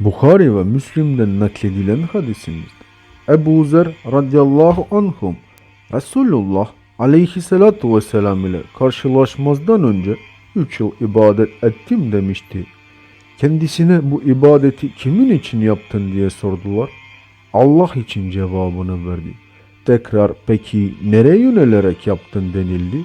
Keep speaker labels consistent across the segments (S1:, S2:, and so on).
S1: Bukhari ve Müslim'den nakledilen hadisimizde Ebu Zer radıyallahu anhum Resulullah aleyhissalatu vesselam ile karşılaşmazdan önce 3 yıl ibadet ettim demişti. Kendisine bu ibadeti kimin için yaptın diye sordular. Allah için cevabını verdi. Tekrar peki nereye yönelerek yaptın denildi.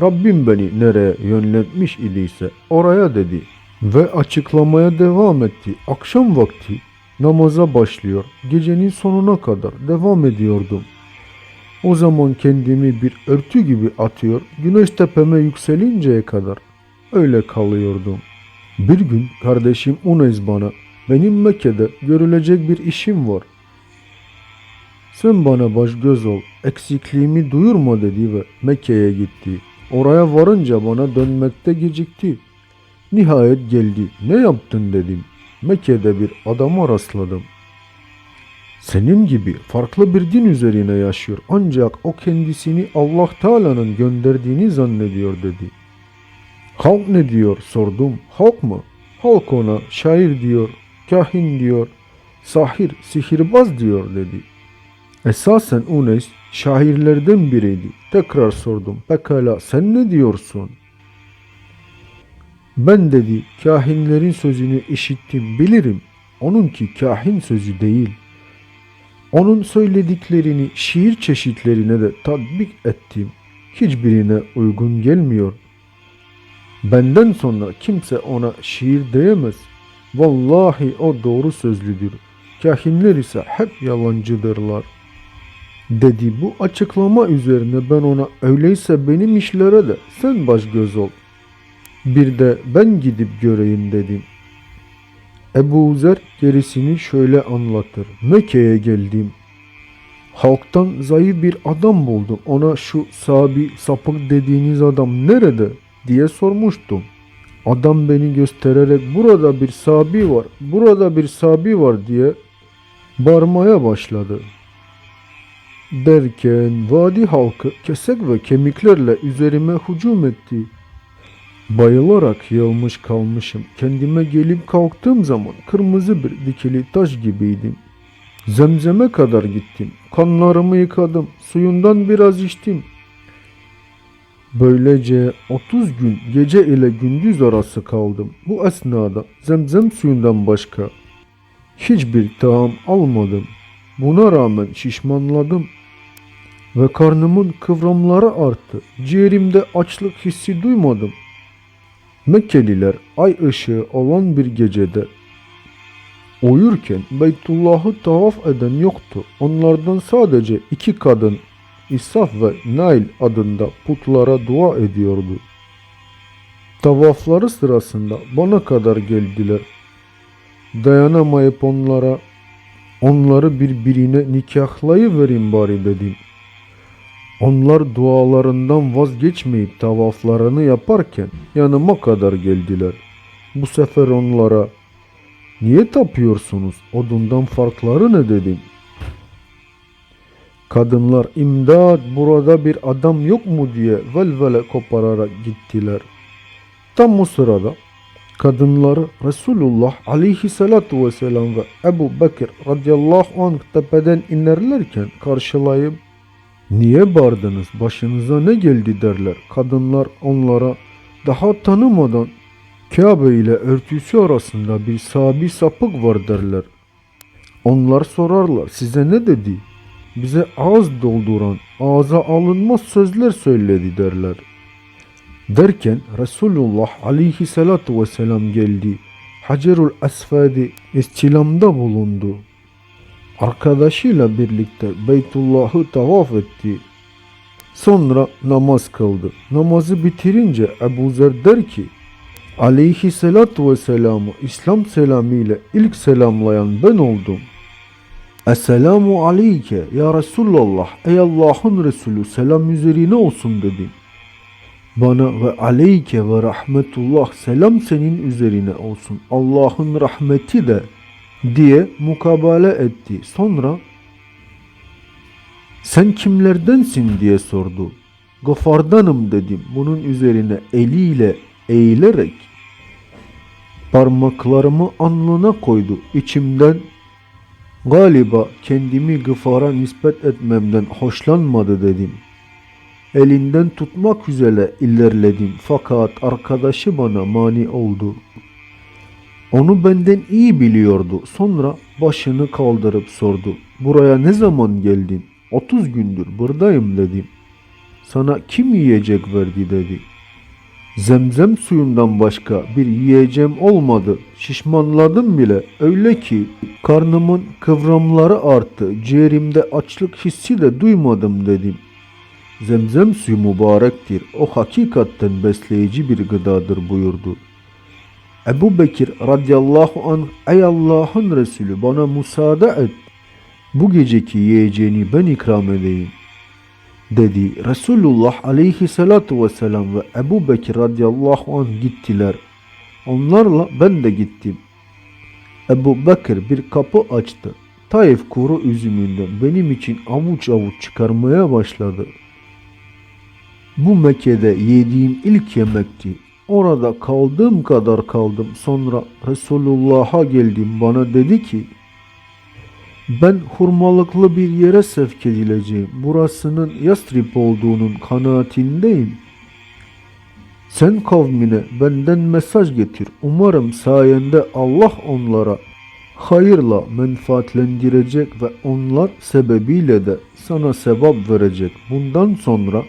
S1: Rabbim beni nereye yönletmiş idiyse oraya dedi. Ve açıklamaya devam etti. Akşam vakti namaza başlıyor. Gecenin sonuna kadar devam ediyordum. O zaman kendimi bir örtü gibi atıyor, güneş tepeme yükselinceye kadar öyle kalıyordum. Bir gün kardeşim Uneys bana, benim Mekke'de görülecek bir işim var. Sen bana baş göz ol, eksikliğimi duyurma dedi ve Mekke'ye gitti. Oraya varınca bana dönmekte gecikti. Nihayet geldi. Ne yaptın dedim. Mekke'de bir adama rastladım. Senin gibi farklı bir din üzerine yaşıyor ancak o kendisini Allah Teala'nın gönderdiğini zannediyor dedi. Halk ne diyor sordum. Halk mı? Halk ona şair diyor, kahin diyor, sahir, sihirbaz diyor dedi. Esasen Unes şairlerden biriydi. Tekrar sordum. Pekala sen ne diyorsun? Ben dedi kahinlerin sözünü işittim bilirim. Onunki kahin sözü değil. Onun söylediklerini şiir çeşitlerine de tatbik ettim. Hiçbirine uygun gelmiyor. Benden sonra kimse ona şiir diyemez. Vallahi o doğru sözlüdür. Kahinler ise hep yalancıdırlar. Dedi bu açıklama üzerine ben ona öyleyse benim işlere de sen baş göz ol. Bir de ben gidip göreyim dedim. Ebu Zer gerisini şöyle anlatır. Mekke'ye geldim. Halktan zayıf bir adam buldum. Ona şu sabi sapık dediğiniz adam nerede diye sormuştum. Adam beni göstererek burada bir sabi var, burada bir sabi var diye bağırmaya başladı. Derken vadi halkı kesek ve kemiklerle üzerime hücum etti. Bayılarak yığılmış kalmışım. Kendime gelip kalktığım zaman kırmızı bir dikili taş gibiydim. Zemzeme kadar gittim. Kanlarımı yıkadım. Suyundan biraz içtim. Böylece 30 gün gece ile gündüz arası kaldım. Bu esnada zemzem suyundan başka hiçbir taam almadım. Buna rağmen şişmanladım ve karnımın kıvramları arttı. Ciğerimde açlık hissi duymadım. Mekkeliler ay ışığı olan bir gecede uyurken Beytullah'ı tavaf eden yoktu. Onlardan sadece iki kadın İsaf ve Nail adında putlara dua ediyordu. Tavafları sırasında bana kadar geldiler. Dayanamayıp onlara onları birbirine nikahlayıverin bari dedim. Onlar dualarından vazgeçmeyip tavaflarını yaparken yanıma kadar geldiler. Bu sefer onlara niye tapıyorsunuz odundan farkları ne dedim. Kadınlar imdat burada bir adam yok mu diye velvele kopararak gittiler. Tam o sırada kadınları Resulullah aleyhissalatu vesselam ve Ebu Bekir radıyallahu anh tepeden inerlerken karşılayıp Niye bağırdınız başınıza ne geldi derler. Kadınlar onlara daha tanımadan Kabe ile örtüsü arasında bir sabi sapık var derler. Onlar sorarlar size ne dedi? Bize ağız dolduran, ağza alınmaz sözler söyledi derler. Derken Resulullah aleyhissalatu vesselam geldi. Hacerul Esfadi istilamda bulundu. Arkadaşıyla birlikte Beytullah'ı tavaf etti. Sonra namaz kıldı. Namazı bitirince Ebu Zer der ki Aleyhissalatu vesselam'ı İslam selamıyla ilk selamlayan ben oldum. Esselamu aleyke ya Resulallah ey Allah'ın Resulü selam üzerine olsun dedim. Bana ve aleyke ve rahmetullah selam senin üzerine olsun. Allah'ın rahmeti de diye mukabele etti. Sonra sen kimlerdensin diye sordu. Gafardanım dedim. Bunun üzerine eliyle eğilerek Parmaklarımı alnına koydu. İçimden galiba kendimi gıfara nispet etmemden hoşlanmadı dedim. Elinden tutmak üzere ilerledim fakat arkadaşı bana mani oldu. Onu benden iyi biliyordu. Sonra başını kaldırıp sordu. Buraya ne zaman geldin? 30 gündür buradayım dedim. Sana kim yiyecek verdi dedi. Zemzem suyundan başka bir yiyeceğim olmadı. Şişmanladım bile. Öyle ki karnımın kıvramları arttı. Ciğerimde açlık hissi de duymadım dedim. Zemzem suyu mübarektir. O hakikatten besleyici bir gıdadır buyurdu. Ebu Bekir radıyallahu anh ey Allah'ın Resulü bana müsaade et. Bu geceki yiyeceğini ben ikram edeyim. Dedi Resulullah aleyhissalatu vesselam ve Ebu Bekir radıyallahu anh gittiler. Onlarla ben de gittim. Ebu Bekir bir kapı açtı. Taif kuru üzümünden benim için avuç avuç çıkarmaya başladı. Bu Mekke'de yediğim ilk yemekti. Orada kaldığım kadar kaldım. Sonra Resulullah'a geldim. Bana dedi ki ben hurmalıklı bir yere sevk edileceğim. Burasının Yastrib olduğunun kanaatindeyim. Sen kavmine benden mesaj getir. Umarım sayende Allah onlara hayırla menfaatlendirecek ve onlar sebebiyle de sana sevap verecek. Bundan sonra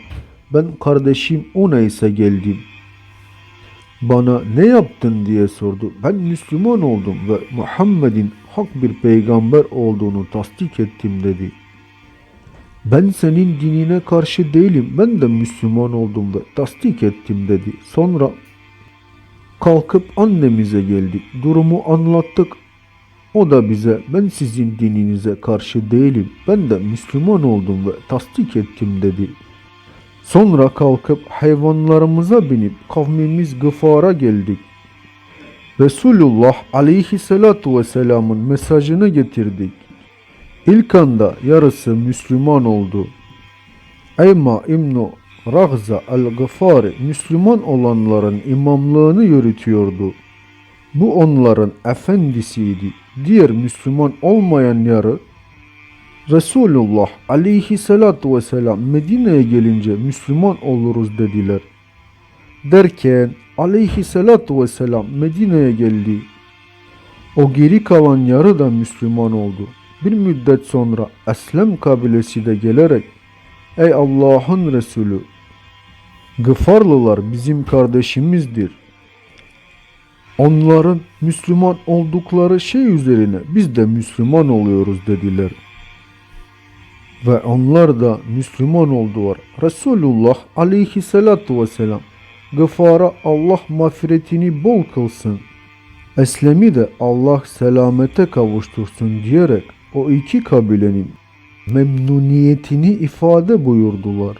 S1: ben kardeşim o neyse geldim. Bana ne yaptın diye sordu. Ben Müslüman oldum ve Muhammed'in hak bir peygamber olduğunu tasdik ettim dedi. Ben senin dinine karşı değilim. Ben de Müslüman oldum ve tasdik ettim dedi. Sonra kalkıp annemize geldik. Durumu anlattık. O da bize ben sizin dininize karşı değilim. Ben de Müslüman oldum ve tasdik ettim dedi. Sonra kalkıp hayvanlarımıza binip kavmimiz Gıfar'a geldik. Resulullah aleyhissalatu vesselamın mesajını getirdik. İlk anda yarısı Müslüman oldu. Eyma İbn Rahza el-Gıfari Müslüman olanların imamlığını yürütüyordu. Bu onların efendisiydi. Diğer Müslüman olmayan yarı Resulullah aleyhissalatu vesselam Medine'ye gelince Müslüman oluruz dediler. Derken aleyhissalatu vesselam Medine'ye geldi. O geri kalan yarı da Müslüman oldu. Bir müddet sonra Eslem kabilesi de gelerek Ey Allah'ın Resulü Gıfarlılar bizim kardeşimizdir. Onların Müslüman oldukları şey üzerine biz de Müslüman oluyoruz dediler. Ve onlar da Müslüman oldular. Resulullah aleyhissalatu vesselam Gıfara Allah mağfiretini bol kılsın. Eslem'i de Allah selamete kavuştursun diyerek o iki kabilenin memnuniyetini ifade buyurdular.